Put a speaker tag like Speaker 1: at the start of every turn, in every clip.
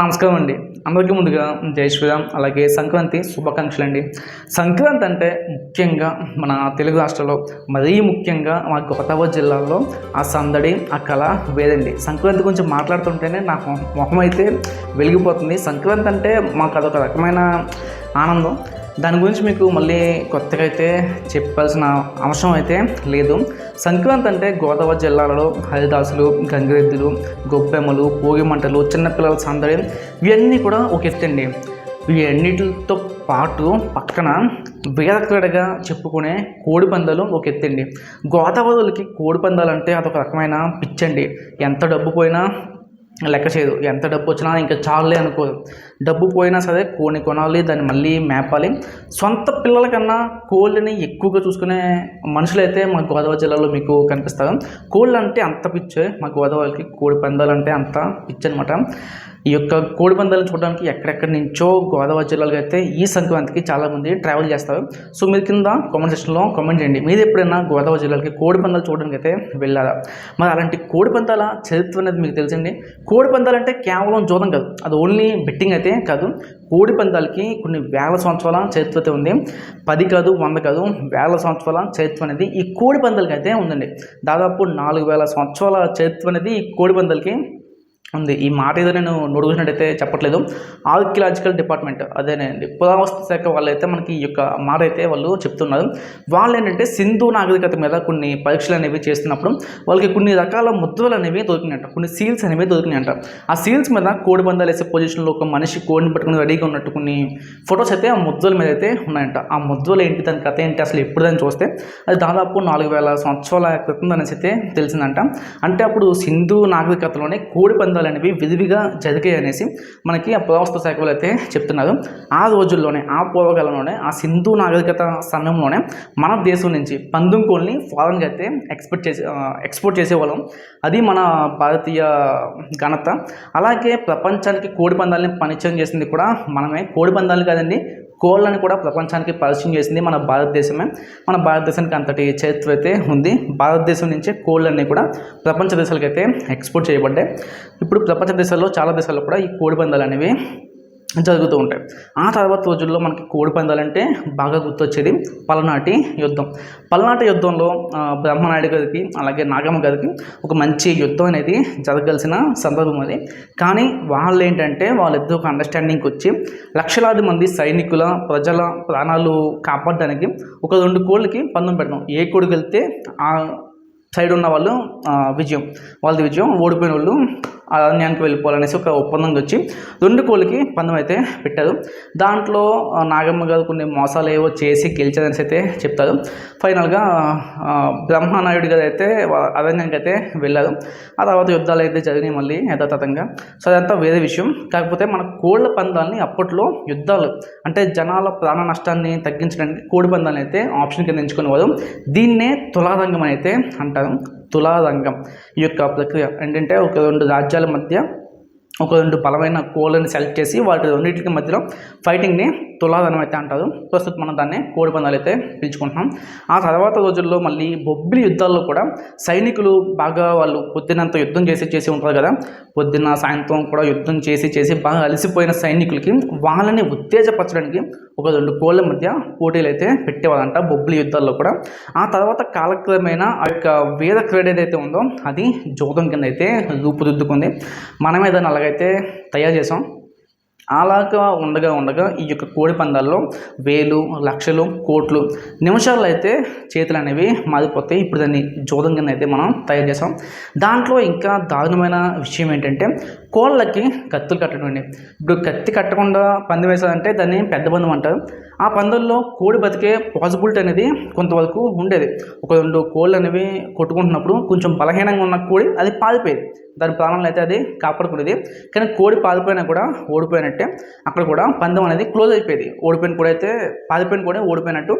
Speaker 1: నమస్కారం అండి అందరికీ ముందుగా జై శ్రీరామ్ అలాగే సంక్రాంతి శుభాకాంక్షలు అండి సంక్రాంతి అంటే ముఖ్యంగా మన తెలుగు రాష్ట్రంలో మరీ ముఖ్యంగా మా గోదావరి జిల్లాలో ఆ సందడి ఆ కళ వేరండి. సంక్రాంతి గురించి మాట్లాడుతుంటేనే నాకు మొహం అయితే వెలిగిపోతుంది. సంక్రాంతి అంటే మాకు అదొక రకమైన ఆనందం. దాని గురించి మీకు మళ్ళీ కొత్తగా అయితే చెప్పాల్సిన అవసరం అయితే లేదు. సంక్రాంతి అంటే గోదావరి జిల్లాలలో హరిదాసులు గంగిరెద్దులు గొబ్బెమ్మలు భోగి మంటలు చిన్నపిల్లల సందడి ఇవన్నీ కూడా ఒక ఎత్తండి వీటన్నిటితో పాటు పక్కన వేదక్రీడగా చెప్పుకునే కోడిపందాలు ఒక ఎత్తండి గోదావరికి కోడిపందాలు అంటే అదొక రకమైన పిచ్చండి. ఎంత డబ్బు పోయినా లెక్క చేయదు. ఎంత డబ్బు వచ్చినా ఇంకా చాలులే అనుకోదు. డబ్బు పోయినా సరే కోడిని కొనాలి దాన్ని మళ్ళీ మేపాలి. సొంత పిల్లల కన్నా కోళ్ళని ఎక్కువగా చూసుకునే మనుషులైతే మా గోదావరి జిల్లాలో మీకు కనిపిస్తారు. కోళ్ళు అంటే అంత పిచ్చే మా గోదావరికి కోడి పందాలు అంటే అంత పిచ్చి అనమాట ఈ యొక్క కోడిపందాలు చూడడానికి ఎక్కడెక్కడి నుంచో గోదావరి జిల్లాలో అయితే ఈ సంక్రాంతికి చాలామంది ట్రావెల్ చేస్తారు. సో మీరు కింద కామెంట్ సెక్షన్లో కామెంట్ చేయండి. మీరు ఎప్పుడైనా గోదావరి జిల్లాలకి కోడి పందాలు చూడడానికి అయితే వెళ్ళారా? మరి అలాంటి కోడి పందాల చరిత్ర అనేది మీకు తెలిసండి. కోడి పందాలు అంటే కేవలం జోదం కాదు. అది ఓన్లీ బెట్టింగ్ అయితే కాదు. కోడి పందాలకి కొన్ని వేల సంవత్సరాల చరిత్ర అయితే ఉంది. పది కాదు వంద కాదు వేల సంవత్సరాల చరిత్ర అనేది ఈ కోడి పందాలకి అయితే ఉందండి. దాదాపు నాలుగు వేల సంవత్సరాల చరిత్ర అనేది ఈ కోడి పందాలకి ఉంది. ఈ మాట ఏదో నేను నొడుగుసినట్టయితే చెప్పట్లేదు. ఆర్కియలాజికల్ డిపార్ట్మెంట్ అదేనండి పురావస్తు శాఖ వాళ్ళైతే మనకి ఈ యొక్క మాట అయితే వాళ్ళు చెప్తున్నారు. వాళ్ళు ఏంటంటే సింధు నాగరికత మీద కొన్ని పరీక్షలు అనేవి చేస్తున్నప్పుడు వాళ్ళకి కొన్ని రకాల ముద్రలు అనేవి దొరికినాయంట. కొన్ని సీల్స్ అనేవి దొరికినాయంట. ఆ సీల్స్ మీద కోడి బంధాలు వేసే పొజిషన్లో ఒక మనిషి కోడిని పట్టుకుని రెడీగా ఉన్నట్టు కొన్ని ఫొటోస్ అయితే ఆ ముద్రల మీద అయితే ఉన్నాయంట. ఆ ముద్రలు ఏంటి? దాని కథ ఏంటి? అసలు ఎప్పుడు దాన్ని చూస్తే అది దాదాపు నాలుగు వేల సంవత్సరాల క్రితం అనేసి అయితే తెలిసిందంట. అంటే అప్పుడు సింధు నాగరికతలోనే కోడి పందాలు అనేవి విధివిగా జరిగాయి అనేసి మనకి ఆ పురావస్తు శాఖలు అయితే చెప్తున్నారు. ఆ రోజుల్లోనే ఆ పూర్వకాలంలోనే ఆ సింధు నాగరికత సమయంలోనే మన దేశం నుంచి పందుం కోళ్ళని ఫారెన్గా అయితే ఎక్స్పెక్ట్ చేసే ఎక్స్పోర్ట్ చేసేవాళ్ళం. అది మన భారతీయ ఘనత. అలాగే ప్రపంచానికి కోడి పందాలని పరిచయం చేసింది కూడా మనమే. కోడి పందాలు కాదండి కోళ్ళని కూడా ప్రపంచానికి పరిచయం చేసింది మన భారతదేశమే. మన భారతదేశానికి అంతటి చరిత్ర అయితే ఉంది. భారతదేశం నుంచే కోళ్ళన్నీ కూడా ప్రపంచ దేశాలకు అయితే ఎక్స్పోర్ట్ చేయబడ్డాయి. ఇప్పుడు ప్రపంచ దేశాల్లో చాలా దేశాల్లో కూడా ఈ కోడి పందాలు అనేవి జరుగుతూ ఉంటాయి. ఆ తర్వాత రోజుల్లో మనకి కోడి పందాలంటే బాగా గుర్తొచ్చేది పలనాటి యుద్ధం. పలనాటి యుద్ధంలో బ్రహ్మనాయుడు గారికి అలాగే నాగమ్మ గారికి ఒక మంచి యుద్ధం అనేది జరగాల్సిన సందర్భం అది. కానీ వాళ్ళు ఏంటంటే వాళ్ళిద్దరు ఒక అండర్స్టాండింగ్కి వచ్చి లక్షలాది మంది సైనికుల ప్రజల ప్రాణాలు కాపాడడానికి ఒక రెండు కోళ్ళకి పందెం పెడతాం. ఏ కోడికి వెళ్తే ఆ సైడ్ ఉన్న వాళ్ళు విజయం వాళ్ళది విజయం ఓడిపోయిన వాళ్ళు అరణ్యానికి వెళ్ళిపోవాలనేసి ఒక ఒప్పందంకి వచ్చి రెండు కోళ్ళకి పందం అయితే పెట్టారు. దాంట్లో నాగమ్మ గారు కొన్ని మోసాలు ఏవో చేసి గెలిచారనేసి అయితే చెప్తారు. ఫైనల్గా బ్రహ్మనాయుడు గారు అయితే అరణ్యానికి అయితే వెళ్ళారు. ఆ తర్వాత యుద్ధాలు అయితే జరిగినాయి మళ్ళీ యథాతథంగా. సో అదంతా వేరే విషయం. కాకపోతే మన కోళ్ళ పందాలని అప్పట్లో యుద్ధాలు అంటే జనాల ప్రాణ నష్టాన్ని తగ్గించడానికి కోడి పందాలని అయితే ఆప్షన్ కింద ఎంచుకునేవారు. దీన్నే తులారంగం అయితే అంటారు. తులారంగం ఈ యొక్క ప్రక్రియ. ఏంటంటే ఒక రెండు రాజ్యాల మధ్య ఒక రెండు బలమైన కోళ్ళని సెలెక్ట్ చేసి వాటి రెండింటికి మధ్యలో ఫైటింగ్ని తులాదనం అయితే అంటారు. ప్రస్తుతం మనం దాన్ని కోడి పందాలు అయితే పిలుచుకుంటున్నాం. ఆ తర్వాత రోజుల్లో మళ్ళీ బొబ్బిలి యుద్ధాల్లో కూడా సైనికులు బాగా వాళ్ళు పొద్దునంత యుద్ధం చేసి చేసి ఉంటారు కదా. పొద్దున్న సాయంత్రం కూడా యుద్ధం చేసి చేసి బాగా అలసిపోయిన సైనికులకి వాళ్ళని ఉత్తేజపరచడానికి ఒక రెండు కోళ్ళ మధ్య పోటీలు అయితే పెట్టేవాళ్ళంట బొబ్బిలి యుద్ధాల్లో కూడా. ఆ తర్వాత కాలక్రమేణా ఆ యొక్క వేద క్రీడ ఏదైతే ఉందో అది జోదం కింద అయితే రూపుదిద్దుకుంది. మనమే దాన్ని అలాగైతే తయారు చేసాం అలాగా ఉండగా ఉండగా ఈ యొక్క కోడి పందాల్లో వేలు లక్షలు కోట్లు నిమిషాల్లో అయితే చేతులు అనేవి మారిపోతాయి. ఇప్పుడు దాన్ని జోదం కింద అయితే మనం తయారు చేసాం దాంట్లో ఇంకా దారుణమైన విషయం ఏంటంటే కోళ్ళకి కత్తులు కట్టడం అండి. ఇప్పుడు కత్తి కట్టకుండా పందెం వేసారంటే దాన్ని పెద్ద పందెం అంటారు. ఆ పందెంలో కోడి బతికే పాసిబిలిటీ అనేది కొంతవరకు ఉండేది. ఒక రెండు కోళ్ళు అనేవి కొట్టుకుంటున్నప్పుడు కొంచెం బలహీనంగా ఉన్న కోడి అది పాలిపోయేది దాని ప్రాణంలో అయితే అది కాపాడుకునేది. కానీ కోడి పాలిపోయినా కూడా ఓడిపోయినట్టే అక్కడ కూడా పందెం అనేది క్లోజ్ అయిపోయేది. ఓడిపోయిన కూడా అయితే పాలిపోయిన కూడా ఓడిపోయినట్టు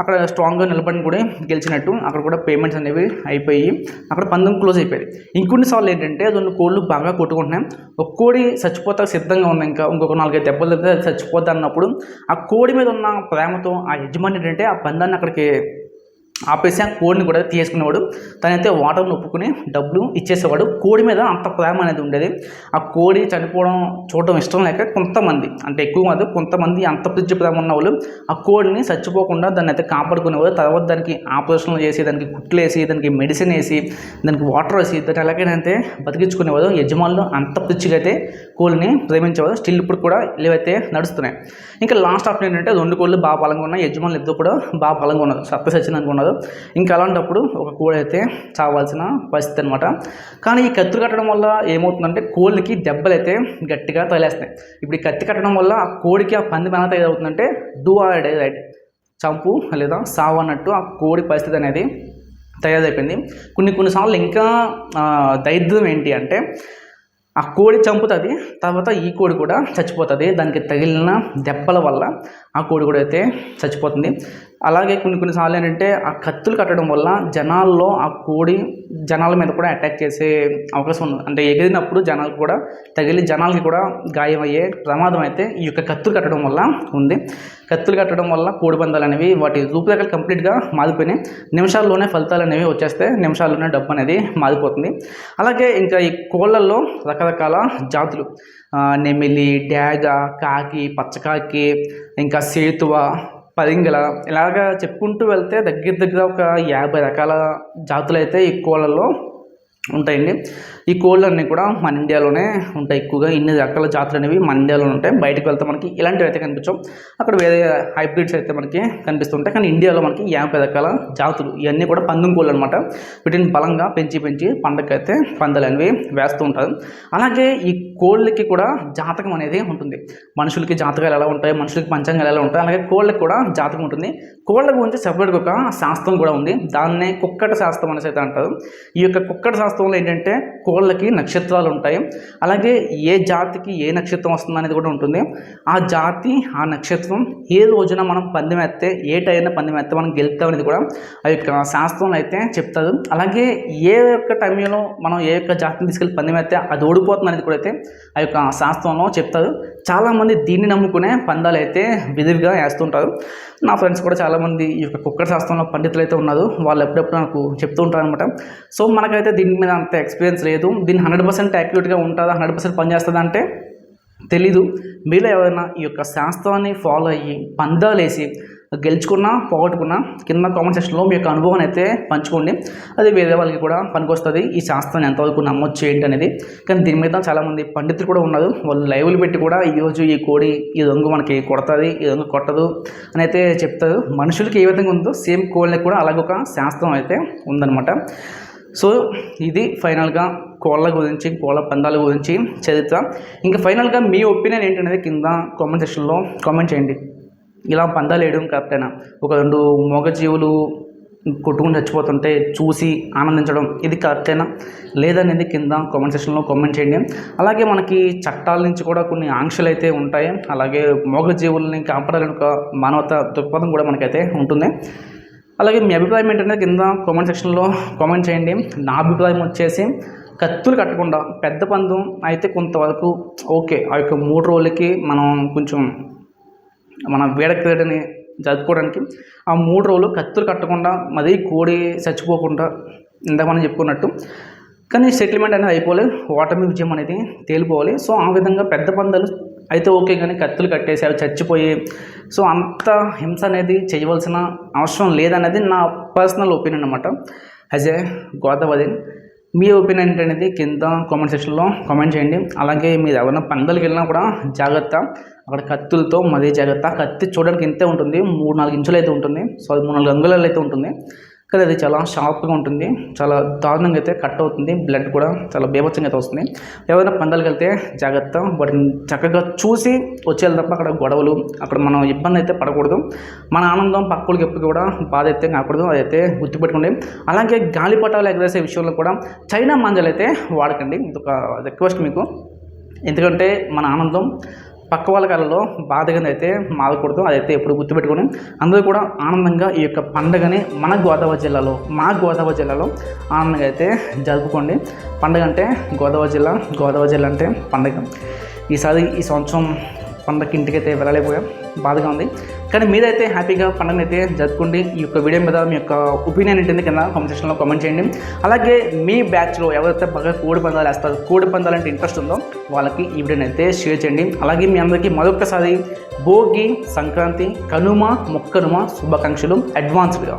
Speaker 1: అక్కడ స్ట్రాంగ్గా నిలబడిన కూడా గెలిచినట్టు అక్కడ కూడా పేమెంట్స్ అనేవి అయిపోయి అక్కడ పందెం క్లోజ్ అయిపోయేది. ఇంకొన్నిసార్లు ఏంటంటే రెండు కోళ్ళు బాగా కొట్టుకుంటున్నాయి. ఒక కోడి చచ్చిపోతా సిద్ధంగా ఉంది. ఇంకా ఇంకొక నాలుగైదు దెబ్బలు అయితే అది అన్నప్పుడు ఆ కోడి మీద ఉన్న ప్రేమతో ఆ యజమాని ఆ పందాన్ని అక్కడికి ఆపేసి ఆ కోడిని కూడా తీసుకునేవాడు తనైతే వాటర్ని ఒప్పుకుని డబ్బులు ఇచ్చేసేవాడు. కోడి మీద అంత ప్రేమ అనేది ఉండేది. ఆ కోడి చనిపోవడం చూడడం ఇష్టం లేక కొంతమంది అంటే ఎక్కువ మంది కొంతమంది అంత పిచ్చి ప్రేమ ఉన్న వాళ్ళు ఆ కోడిని చచ్చిపోకుండా దాన్ని అయితే కాపాడుకునేవారు. తర్వాత దానికి ఆపరేషన్లు చేసి దానికి కుట్లు వేసి దానికి మెడిసిన్ వేసి దానికి వాటర్ వేసి దాన్ని ఎలాగైనా బతికించుకునేవారు. యజమానులు అంత పిచ్చిగా అయితే కోళ్ళని ప్రేమించేవారు. స్టిల్ ఇప్పుడు కూడా ఇవైతే నడుస్తున్నాయి. ఇంకా లాస్ట్ ఆప్షన్ ఏంటంటే రెండు కోళ్ళు బాగా బలంగా ఉన్నాయి. యజమానులు ఇద్దరు కూడా బాగా బలంగా ఉన్నారు. సత్త ఉన్నారు. అనుకున్నారు ఇంకా అలాంటప్పుడు ఒక కోడి అయితే చావాల్సిన పరిస్థితి అనమాట కానీ ఈ కత్తులు కట్టడం వల్ల ఏమవుతుందంటే కోళ్ళకి దెబ్బలు అయితే గట్టిగా తగిలేస్తున్నాయి. ఇప్పుడు ఈ కత్తి కట్టడం వల్ల ఆ కోడికి ఆ పంది మెనత ఏదవుతుందంటే డూ ఆర్ రైట్ చంపు లేదా సావు అన్నట్టు ఆ కోడి పరిస్థితి అనేది తయారైపోయింది. కొన్ని కొన్నిసార్లు ఇంకా ఆ, దరిద్రం ఏంటి అంటే ఆ కోడి చంపుతుంది తర్వాత ఈ కోడి కూడా చచ్చిపోతుంది. దానికి తగిలిన దెబ్బల వల్ల ఆ కోడి కూడా అయితే చచ్చిపోతుంది. అలాగే కొన్ని కొన్నిసార్లు ఏంటంటే ఆ కత్తులు కట్టడం వల్ల జనాల్లో ఆ కోడి జనాల మీద కూడా అటాక్ చేసే అవకాశం ఉంది. అంటే ఎగిరినప్పుడు జనాలకు కూడా తగిలి జనాలకి కూడా గాయమయ్యే ప్రమాదం అయితే ఈ యొక్క కత్తులు కట్టడం వల్ల ఉంది. కత్తులు కట్టడం వల్ల కోడి పందాలు అనేవి వాటి రూపురేఖలు కంప్లీట్గా మారిపోయినాయి. నిమిషాల్లోనే ఫలితాలు అనేవి వచ్చేస్తే నిమిషాల్లోనే డబ్బు అనేది మారిపోతుంది. అలాగే ఇంకా ఈ కోళ్ళల్లో రకరకాల జాతులు. నెమిలి డ్యాగ కాకి పచ్చకాకి ఇంకా సేతువ పరింగల ఇలాగా చెప్పుకుంటూ వెళ్తే దగ్గర దగ్గర ఒక యాభై రకాల జాతులు అయితే ఈ కోళ్ళల్లో ఉంటాయండి. ఈ కోళ్ళు అన్నీ కూడా మన ఇండియాలోనే ఉంటాయి ఎక్కువగా. ఇన్ని రకాల జాతులు అనేవి మన ఇండియాలోనే ఉంటాయి. బయటకు వెళ్తే మనకి ఇలాంటివి అయితే కనిపించవు. అక్కడ వేరే హైబ్రిడ్స్ అయితే మనకి కనిపిస్తుంటాయి. కానీ ఇండియాలో మనకి యాభై రకాల జాతులు. ఇవన్నీ కూడా పందెం కోళ్ళు అనమాట వీటిని బలంగా పెంచి పెంచి పండగకైతే పందాలు అనేవి వేస్తూ ఉంటారు. అలాగే ఈ కోళ్ళకి కూడా జాతకం అనేది ఉంటుంది. మనుషులకి జాతకాలు ఎలా ఉంటాయి? మనుషులకి పంచాంగాలు ఎలా ఉంటాయి? అలాగే కోళ్ళకి కూడా జాతకం ఉంటుంది. కోళ్ళ గురించి సెపరేట్గా ఒక శాస్త్రం కూడా ఉంది. దాన్నే కుక్కట శాస్త్రం అనేసి అయితే అంటారు. ఈ యొక్క కుక్కట శాస్త్రంలో ఏంటంటే కోళ్ళకి నక్షత్రాలు ఉంటాయి అలాగే ఏ జాతికి ఏ నక్షత్రం వస్తుంది అనేది కూడా ఉంటుంది. ఆ జాతి ఆ నక్షత్రం ఏ రోజున మనం పందెం ఎత్తే ఏ టైంలో పందెం ఎత్తే మనం గెలుపుతాం అనేది కూడా ఆ యొక్క శాస్త్రంలో అయితే చెప్తారు. అలాగే ఏ యొక్క టైంలో మనం ఏ యొక్క జాతిని తీసుకెళ్ళి పందెం ఎత్తే అది ఓడిపోతుంది అనేది కూడా అయితే ఆ యొక్క శాస్త్రంలో చెప్తారు. చాలామంది దీన్ని నమ్ముకునే పందాలు అయితే విధివిగా వేస్తుంటారు. నా ఫ్రెండ్స్ కూడా చాలామంది ఈ యొక్క కుక్కర్ శాస్త్రంలో పండితులు అయితే ఉన్నారు. వాళ్ళు ఎప్పుడెప్పుడు నాకు చెప్తూ ఉంటారు అనమాట సో మనకైతే దీన్ని దీని మీద అంత ఎక్స్పీరియన్స్ లేదు. దీన్ని హండ్రెడ్ పర్సెంట్ యాక్యురేట్గా ఉంటుందా హండ్రెడ్ పర్సెంట్ పనిచేస్తుందా అంటే తెలీదు. మీలో ఎవరైనా ఈ యొక్క శాస్త్రాన్ని ఫాలో అయ్యి పందాలేసి గెలుచుకున్నా పోగొట్టుకున్నా కింద కామెంట్ సెక్షన్లో మీ యొక్క అనుభవాన్ని అయితే పంచుకోండి. అది వేరే వాళ్ళకి కూడా పనికొస్తుంది. ఈ శాస్త్రాన్ని ఎంతవరకు నమ్మొచ్చు ఏంటి అనేది. కానీ దీని మీద చాలామంది పండితులు కూడా ఉన్నారు. వాళ్ళు లైవ్లు పెట్టి కూడా ఈరోజు ఈ కోడి ఈ రంగు మనకి కొడుతుంది ఈ రంగు కొట్టదు అని అయితే చెప్తారు. మనుషులకి ఏ విధంగా ఉందో సేమ్ కోళ్ళకి కూడా అలాగొక శాస్త్రం అయితే ఉందన్నమాట. సో ఇది ఫైనల్గా కోళ్ళ గురించి కోళ్ళ పందాల గురించి చరిత్ర. ఇంకా ఫైనల్గా మీ ఒపీనియన్ ఏంటనేది కింద కామెంట్ సెక్షన్లో కామెంట్ చేయండి. ఇలా పందాలు వేయడం కరెక్టేనా ఒక రెండు మగజీవులు కొట్టుకుని చచ్చిపోతుంటే చూసి ఆనందించడం ఇది కరెక్టేనా లేదనేది కింద కామెంట్ సెక్షన్లో కామెంట్ చేయండి. అలాగే మనకి చట్టాల నుంచి కూడా కొన్ని ఆంక్షలు అయితే ఉంటాయి. అలాగే మూగజీవుల్ని కాపాడాలని ఒక మానవత దృక్పథం కూడా మనకైతే ఉంటుంది. అలాగే మీ అభిప్రాయం ఏంటంటే కింద కామెంట్ సెక్షన్లో కామెంట్ చేయండి. నా అభిప్రాయం వచ్చేసి కత్తులు కట్టకుండా పెద్ద పందం అయితే కొంతవరకు ఓకే. ఆ యొక్క మూడు రోజులకి మనం కొంచెం మన వేడక్రీడని జరుపుకోవడానికి ఆ మూడు రోజులు కత్తులు కట్టకుండా మరీ కోడి చచ్చిపోకుండా ఇందాక మనం చెప్పుకున్నట్టు. కానీ సెటిల్మెంట్ అనేది అయిపోలేదు. ఓటమి విజయం అనేది తేలిపోవాలి. సో ఆ విధంగా పెద్ద పందాలు అయితే ఓకే కానీ కత్తులు కట్టేసి అవి చచ్చిపోయి. సో అంత హింస అనేది చేయవలసిన అవసరం లేదనేది నా పర్సనల్ ఒపీనియన్ అనమాట యాజ్ ఏ గోదావరి మీ ఒపీనియన్ ఏంటనేది కింద కామెంట్ సెక్షన్లో కామెంట్ చేయండి. అలాగే మీరు ఎవరైనా పందలకి వెళ్ళినా కూడా జాగ్రత్త. అక్కడ కత్తులతో మరీ జాగ్రత్త. కత్తి చూడడానికి ఇంతే ఉంటుంది. మూడు నాలుగు ఇంచులు అయితే ఉంటుంది. సో అది మూడు నాలుగు అంగుళాలు అయితే ఉంటుంది. కానీ అది చాలా షార్ప్గా ఉంటుంది. చాలా దారుణంగా అయితే కట్ అవుతుంది. బ్లడ్ కూడా చాలా బీభత్సంగా అయితే వస్తుంది. ఎవరైనా పందాలకు వెళ్తే జాగ్రత్త. వాటిని చక్కగా చూసి వచ్చేయాలి తప్ప అక్కడ గొడవలు అక్కడ మనం ఇబ్బంది అయితే పడకూడదు. మన ఆనందం పక్కలకి ఎప్పుడు కూడా బాధ అయితే కాకూడదు. అదైతే గుర్తుపెట్టుకోండి. అలాగే గాలిపటాలు ఎగరేసే విషయంలో కూడా చైనా మాంజాలు అయితే వాడకండి. ఇది ఒక రిక్వెస్ట్ మీకు. ఎందుకంటే మన ఆనందం పక్క వాళ్ళ కళలో బాధగా అయితే మారకూడదు. అదైతే ఎప్పుడు గుర్తుపెట్టుకొని అందరూ కూడా ఆనందంగా ఈ యొక్క పండుగని మన గోదావరి జిల్లాలో మా గోదావరి జిల్లాలో ఆనందంగా అయితే జరుపుకోండి. పండుగ అంటే గోదావరి జిల్లా గోదావరి జిల్లా అంటే పండుగ. ఈసారి ఈ సంవత్సరం పండగకి ఇంటికైతే వెళ్ళలేకపోయాం. బాధగా ఉంది. కానీ మీరైతే హ్యాపీగా పండుగను అయితే జరుపుకోండి. ఈ యొక్క వీడియో మీద మీ యొక్క ఒపీనియన్ ఏంటంటే కింద కామెంట్ సెక్షన్లో కామెంట్ చేయండి. అలాగే మీ బ్యాచ్లో ఎవరైతే బాగా కోడి పందాలు వేస్తారు కోడి పందాలు అంటే ఇంట్రెస్ట్ ఉందో వాళ్ళకి ఈ వీడియోని అయితే షేర్ చేయండి. అలాగే మీ అందరికీ మరొకసారి భోగి సంక్రాంతి కనుమ మొక్కనుమ శుభాకాంక్షలు. అడ్వాన్స్డ్గా